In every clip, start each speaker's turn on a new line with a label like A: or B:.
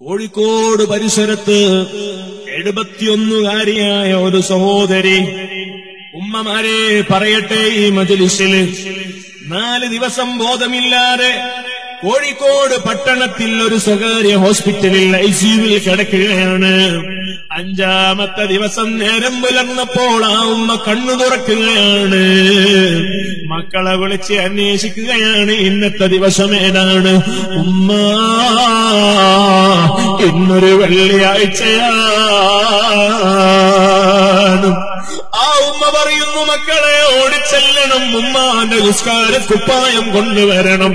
A: കോഴിക്കോട് പരിസരത്ത് എഴുപത്തിയൊന്നുകാരിയായ ഒരു സഹോദരി ഉമ്മമാരെ പറയട്ടെ ഈ മജലിസിൽ നാല് ദിവസം ബോധമില്ലാതെ കോഴിക്കോട് പട്ടണത്തിൽ ഒരു സ്വകാര്യ ഹോസ്പിറ്റലിൽ ഐസിയുവിൽ കിടക്കുകയാണ്. അഞ്ചാമത്തെ ദിവസം നേരം പുലർന്നപ്പോൾ ആ ഉമ്മ കണ്ണു തുറക്കുകയാണ്. മക്കളെ വിളിച്ച് അന്വേഷിക്കുകയാണ് ഇന്നത്തെ ദിവസം ഏതാണ്? ഉമ്മ ഇന്നൊരു വെള്ളിയാഴ്ചയാണ്. ഉമ്മ പറയുന്നു മക്കളെ ഓടിച്ചെല്ലണം. ഉമ്മാന്റെ നിസ്കാര കുപ്പായം കൊണ്ടുവരണം.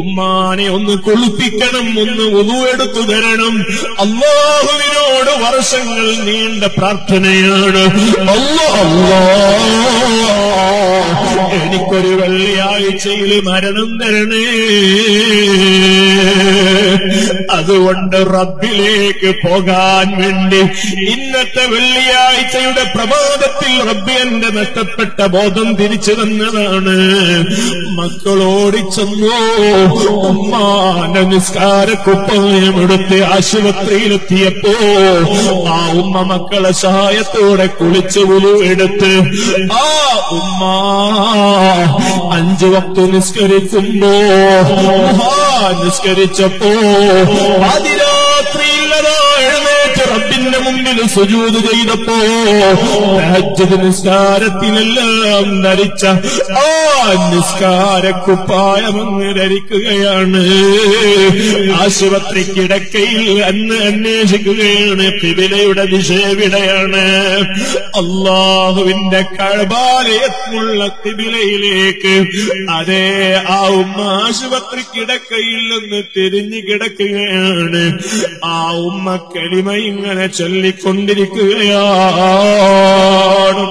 A: ഉമ്മാനെ ഒന്ന് കുളിപ്പിക്കണം ഒന്ന് ഉതു എടുത്തു തരണം. അള്ളാഹുവിനോട് വർഷങ്ങൾ നീണ്ട പ്രാർത്ഥനയാണ്. അല്ലാ എനിക്കൊരു വെള്ളിയാഴ്ചയിൽ മരണം തരണേ. അതുകൊണ്ട് റബ്ബിലേക്ക് പോകാൻ വേണ്ടി ഇന്നത്തെ വെള്ളിയാഴ്ചയുടെ പ്രഭാതത്തിൽ റബ്ബി എന്റെ നഷ്ടപ്പെട്ട ബോധം തിരിച്ചു തന്നതാണ്. മക്കളോടി ചെന്നോ ഉമ്മാന്റെ നിസ്കാര കുപ്പായമെടുത്ത് ആശുപത്രിയിലെത്തിയപ്പോ ആ ഉമ്മ മക്കളെ സഹായത്തോടെ കുളിച്ചു ഉരു എടുത്ത് ആ ഉമ്മ അഞ്ചു വക്തു നിസ്കരിക്കുമ്പോ നിസ്കരിച്ചപ്പോ റബ്ബിന്റെ മുമ്പിൽ സുജൂത് ചെയ്തപ്പോ നിസ്കാരത്തിനെല്ലാം ധരിച്ച ആ നിസ്കാര കുപ്പായമങ്ങ് ധരിക്കുകയാണ്. ആശുപത്രി കിടക്കയിൽ അന്ന് അന്വേഷിക്കുകയാണ്. പിബിലയുടെ ദിശവിടയാണ് അള്ളാഹുവിന്റെ കഴബാലയത്തിനുള്ള പിബിലയിലേക്ക് അതേ ആ ഉമ്മ ആശുപത്രി കിടക്കയിൽ നിന്ന് തിരിഞ്ഞു കിടക്കുകയാണ്. ആ ഉമ്മ കരിമ ഇങ്ങനെ ചൊല്ലിക്കൊണ്ടിരിക്കുകയാണ്.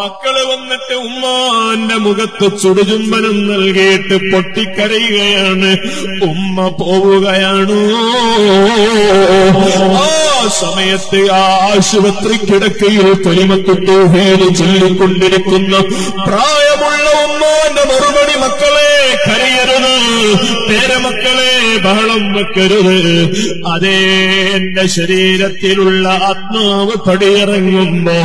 A: മക്കൾ വന്നിട്ട് ഉമ്മാന്റെ മുഖത്ത് ചുടുചുംബനം നൽകിയിട്ട് പൊട്ടിക്കരയുകയാണ്. ഉമ്മ പോവുകയാണ്. ആ സമയത്ത് ആശുപത്രി കിടക്കയിൽ തൊലിമത്തൊട്ടു വീട് ചൊല്ലിക്കൊണ്ടിരിക്കുന്ന. പ്രായമുള്ള ഉമ്മാന്റെ മറുപടി മക്കളെ കരയരുത്. പേരമക്കളെ ബഹളം വെക്കരുത്. അതേ എന്റെ ശരീരത്തിലുള്ള ആത്മാവ് പടിയിറങ്ങുമ്പോ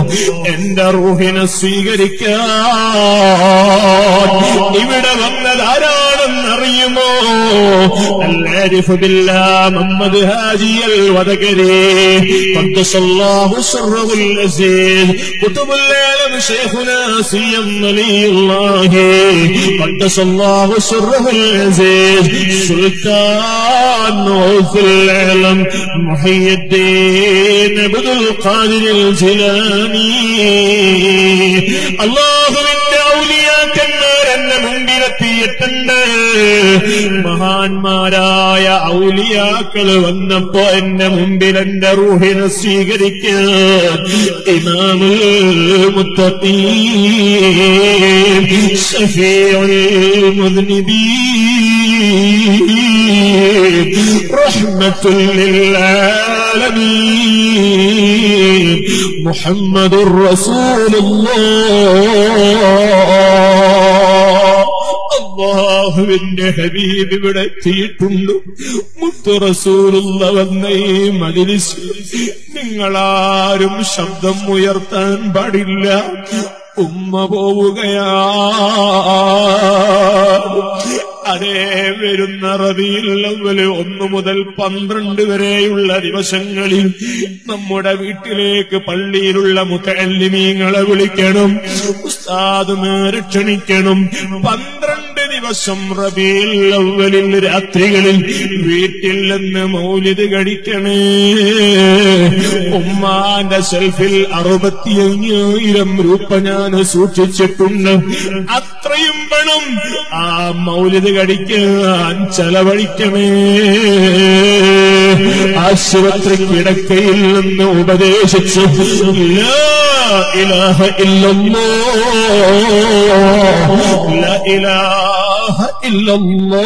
A: എന്റെ റൂഹിനെ സ്വീകരിക്കാൻ ഇവിടെ വന്നതാരാണെന്നറിയുമോ പറയുമോ? മുഹമ്മദ് ഹാജിയൽ വടകരേ അള്ളാഹുവിൻ മുമ്പിലെത്തിയിട്ടുണ്ട് മഹാന്മാരായ ഔലിയാക്കൾ വന്നപ്പോ എന്റെ മുമ്പിൽ എന്റെ റൂഹിനെ സ്വീകരിക്കാൻ ഇമാമുൽ മുത്തഖീൻ ശഫീഉൽ മുദ്നിബീൻ റഹ്മത്തുൽ للعالمين محمد رسول الله അള്ളാഹുവിന്റെ ഹബീബ് ഇവിടെ എത്തിയിട്ടുണ്ട്. മുത്തുറസൂറുള്ള വന്ന ഈ നിങ്ങളാരും ശബ്ദം ഉയർത്താൻ പാടില്ല. ഉമ്മ പോവുകയാ. അതേ വരുന്ന റബിയില്ലവൽ ഒന്നു മുതൽ പന്ത്രണ്ട് വരെയുള്ള ദിവസങ്ങളിൽ നമ്മുടെ വീട്ടിലേക്ക് പള്ളിയിലുള്ള മുത്തല്ലിമീങ്ങളെ വിളിക്കണം. ഉസ്താദുമാരെ ക്ഷണിക്കണം. ദിവസം റബിയില്ലവലിൽ രാത്രികളിൽ വീട്ടിൽ നിന്ന് മൗലിത് കഴിക്കണേ ഉമ്മാന്റെ സെൽഫിൽ അറുപത്തിയഞ്ഞായിരം രൂപ ഞാൻ സൂക്ഷിച്ചിട്ടുണ്ട്. അത്രയും പണം ആ മൗലിത കടിക്കാൻ ചെലവഴിക്കണേ. ആശുപത്രി കിടക്കയിൽ നിന്ന് ഉപദേശിച്ചു. ഇലാഹ ഇല്ലല്ലോ. ഇലാഹ ഇല്ലല്ലോ.